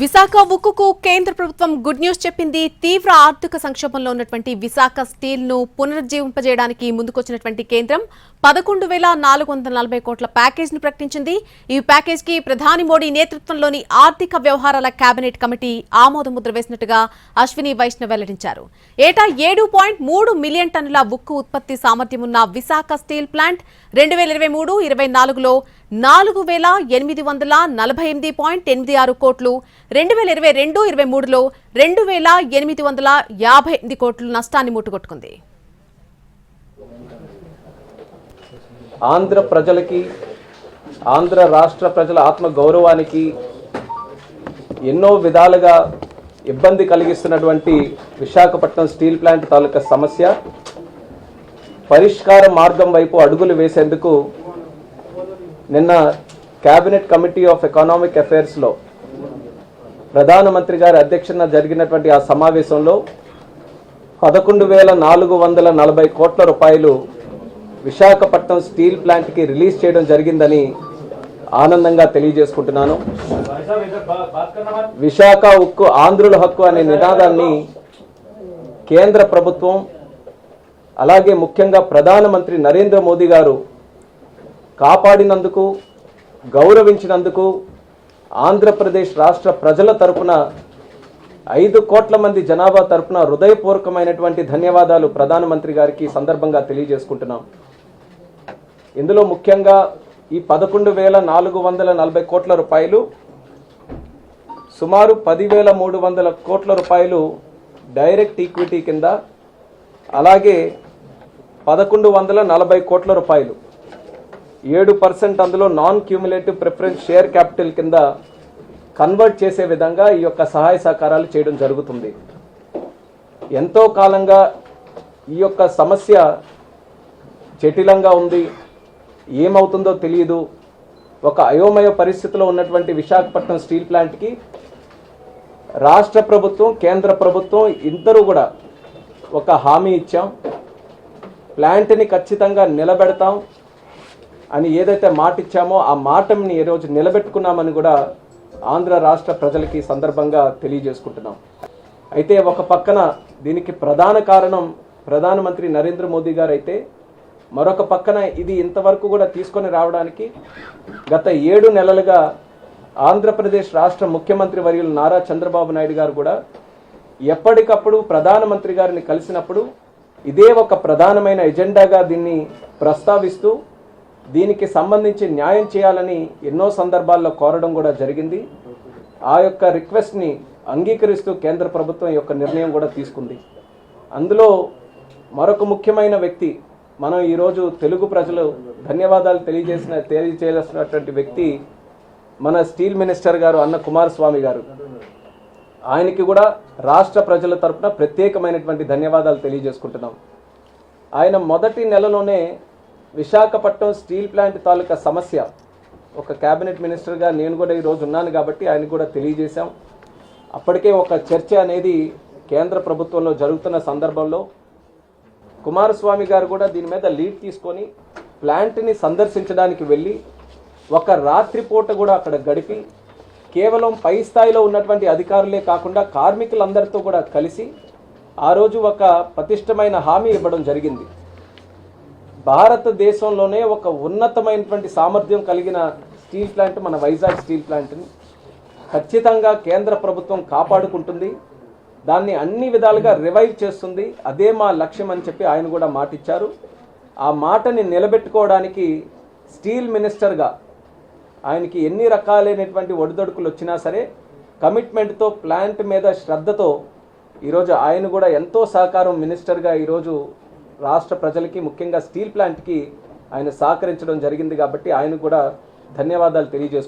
విశాఖ ఉక్కుకు కేంద్ర ప్రభుత్వం good news చెప్పింది. తీవ్ర ఆర్థిక సంక్షోభంలో ఉన్నటువంటి విశాఖ స్టీల్ను పునరుజ్జీవింపజేయడానికి ముందుకొచ్చినటువంటి కేంద్రం పదకొండు వేల నాలుగు వందల నలభై కోట్ల ప్యాకేజ్ను ప్రకటించింది. ఈ ప్యాకేజ్కి ప్రధాని మోడీ నేతృత్వంలోని ఆర్థిక వ్యవహారాల కేబినెట్ కమిటీ ఆమోద ముద్ర వేసినట్టుగా అశ్విని వైష్ణవ్ వెల్లడించారు. ఏటా ఏడు పాయింట్ మూడు మిలియన్ టన్నుల ఉక్కు ఉత్పత్తి సామర్థ్యం ఉన్న విశాఖ స్టీల్ ప్లాంట్ రెండు వేల ఇరవై మూడు ఇరవై నాలుగులో నాలుగు వేల ఎనిమిది వందల నలభై ఎనిమిది పాయింట్ ఎనిమిది ఆరు కోట్లు రెండు వేల ఇరవై రెండు ఇరవై మూడులో రెండు వేల ఎనిమిది వందల యాభై ఎనిమిది కోట్లు నష్టాన్ని ముట్టుకొట్టుకుంది ఆంధ్ర ప్రజలకి ఆంధ్ర రాష్ట్ర ప్రజల ఆత్మ గౌరవానికి ఎన్నో విధాలుగా ఇబ్బంది కలిగిస్తున్నటువంటి విశాఖపట్నం స్టీల్ ప్లాంట్ తాలూకా సమస్య. పరిష్కార మార్గం వైపు అడుగులు వేసేందుకు నిన్న క్యాబినెట్ కమిటీ ఆఫ్ ఎకనామిక్ అఫైర్స్లో ప్రధానమంత్రి గారి అధ్యక్షన జరిగినటువంటి ఆ సమావేశంలో పదకొండు వేల నాలుగు వందల నలభై కోట్ల రూపాయలు విశాఖపట్నం స్టీల్ ప్లాంట్కి రిలీజ్ చేయడం జరిగిందని ఆనందంగా తెలియజేసుకుంటున్నాను. విశాఖ ఉక్కు ఆంధ్రుల హక్కు అనే నినాదాన్ని కేంద్ర ప్రభుత్వం అలాగే ముఖ్యంగా ప్రధానమంత్రి నరేంద్ర మోదీ గారు కాపాడినందుకు గౌరవించినందుకు ఆంధ్రప్రదేశ్ రాష్ట్ర ప్రజల తరపున ఐదు కోట్ల మంది జనాభా తరపున హృదయపూర్వకమైనటువంటి ధన్యవాదాలు ప్రధానమంత్రి గారికి సందర్భంగా తెలియజేసుకుంటున్నాం. ఇందులో ముఖ్యంగా ఈ పదకొండు వేల నాలుగు వందల నలభై కోట్ల రూపాయలు సుమారు పదివేల మూడు వందల కోట్ల రూపాయలు డైరెక్ట్ ఈక్విటీ కింద అలాగే పదకొండు వందల నలభై కోట్ల రూపాయలు ఏడు పర్సెంట్ అందులో non cumulative preference share capital కింద కన్వర్ట్ చేసే విధంగా ఈ యొక్క సహాయ సహకారాలు చేయడం జరుగుతుంది. ఎంతో కాలంగా ఈ యొక్క సమస్య జటిలంగా ఉంది. ఏమవుతుందో తెలియదు ఒక అయోమయ పరిస్థితిలో ఉన్నటువంటి విశాఖపట్నం స్టీల్ ప్లాంట్కి రాష్ట్ర ప్రభుత్వం కేంద్ర ప్రభుత్వం ఇద్దరు కూడా ఒక హామీ ఇచ్చాం. ప్లాంట్ని ఖచ్చితంగా నిలబెడతాం. అని ఏదైతే మాట ఇచ్చామో ఆ మాటని ఈరోజు నిలబెట్టుకున్నామని కూడా ఆంధ్ర రాష్ట్ర ప్రజలకి సందర్భంగా తెలియజేసుకుంటున్నాం. అయితే ఒక పక్కన దీనికి ప్రధాన కారణం ప్రధానమంత్రి నరేంద్ర మోదీ గారు అయితే మరొక పక్కన ఇది ఇంతవరకు కూడా తీసుకొని రావడానికి గత ఏడు నెలలుగా ఆంధ్రప్రదేశ్ రాష్ట్ర ముఖ్యమంత్రి వర్యులు నారా చంద్రబాబు నాయుడు గారు కూడా ఎప్పటికప్పుడు ప్రధానమంత్రి గారిని కలిసినప్పుడు ఇదే ఒక ప్రధానమైన ఎజెండాగా దీన్ని ప్రస్తావిస్తూ దీనికి సంబంధించి న్యాయం చేయాలని ఎన్నో సందర్భాల్లో కోరడం కూడా జరిగింది. ఆ యొక్క రిక్వెస్ట్ని అంగీకరిస్తూ కేంద్ర ప్రభుత్వం యొక్క నిర్ణయం కూడా తీసుకుంది. అందులో మరొక ముఖ్యమైన వ్యక్తి మనం ఈరోజు తెలుగు ప్రజలు ధన్యవాదాలు తెలియజేసిన తెలియజేయాల్సినటువంటి వ్యక్తి మన స్టీల్ మినిస్టర్ గారు అన్న కుమారస్వామి గారు. ఆయనకి కూడా రాష్ట్ర ప్రజల తరపున ప్రత్యేకమైనటువంటి ధన్యవాదాలు తెలియజేసుకుంటున్నాం. ఆయన మొదటి నెలలోనే విశాఖపట్నం స్టీల్ ప్లాంట్ తాలూకా సమస్య. ఒక క్యాబినెట్ మినిస్టర్గా నేను కూడా ఈరోజు ఉన్నాను కాబట్టి ఆయన కూడా తెలియజేశాం. అప్పటికే ఒక చర్చ అనేది కేంద్ర ప్రభుత్వంలో జరుగుతున్న సందర్భంలో కుమారస్వామి గారు కూడా దీని మీద లీడ్ తీసుకొని ప్లాంట్ని సందర్శించడానికి వెళ్ళి ఒక రాత్రిపూట కూడా అక్కడ గడిపి కేవలం పై స్థాయిలో ఉన్నటువంటి అధికారులే కాకుండా కార్మికులందరితో కూడా కలిసి ఆ రోజు ఒక పతిష్టమైన హామీ ఇవ్వడం జరిగింది. భారతదేశంలోనే ఒక ఉన్నతమైనటువంటి సామర్థ్యం కలిగిన స్టీల్ ప్లాంట్ మన వైజాగ్ స్టీల్ ప్లాంట్ని ఖచ్చితంగా కేంద్ర ప్రభుత్వం కాపాడుకుంటుంది. దాన్ని అన్ని విధాలుగా రివైవ్ చేస్తుంది. అదే మా లక్ష్యం అని చెప్పి ఆయన కూడా మాటిచ్చారు. ఆ మాటని నిలబెట్టుకోవడానికి స్టీల్ మినిస్టర్గా ఆయనకి ఎన్ని రకాలైనటువంటి ఒడిదొడుకులు వచ్చినా సరే కమిట్మెంట్తో ప్లాంట్ మీద శ్రద్ధతో ఈరోజు ఆయన కూడా ఎంతో సహకారం మినిస్టర్గా ఈరోజు రాష్ట్ర ప్రజలకి ముఖ్యంగా స్టీల్ ప్లాంట్కి ఆయన సహకరించడం జరిగింది కాబట్టి ఆయన కూడా ధన్యవాదాలు తెలియజేసుకుంటున్నాను.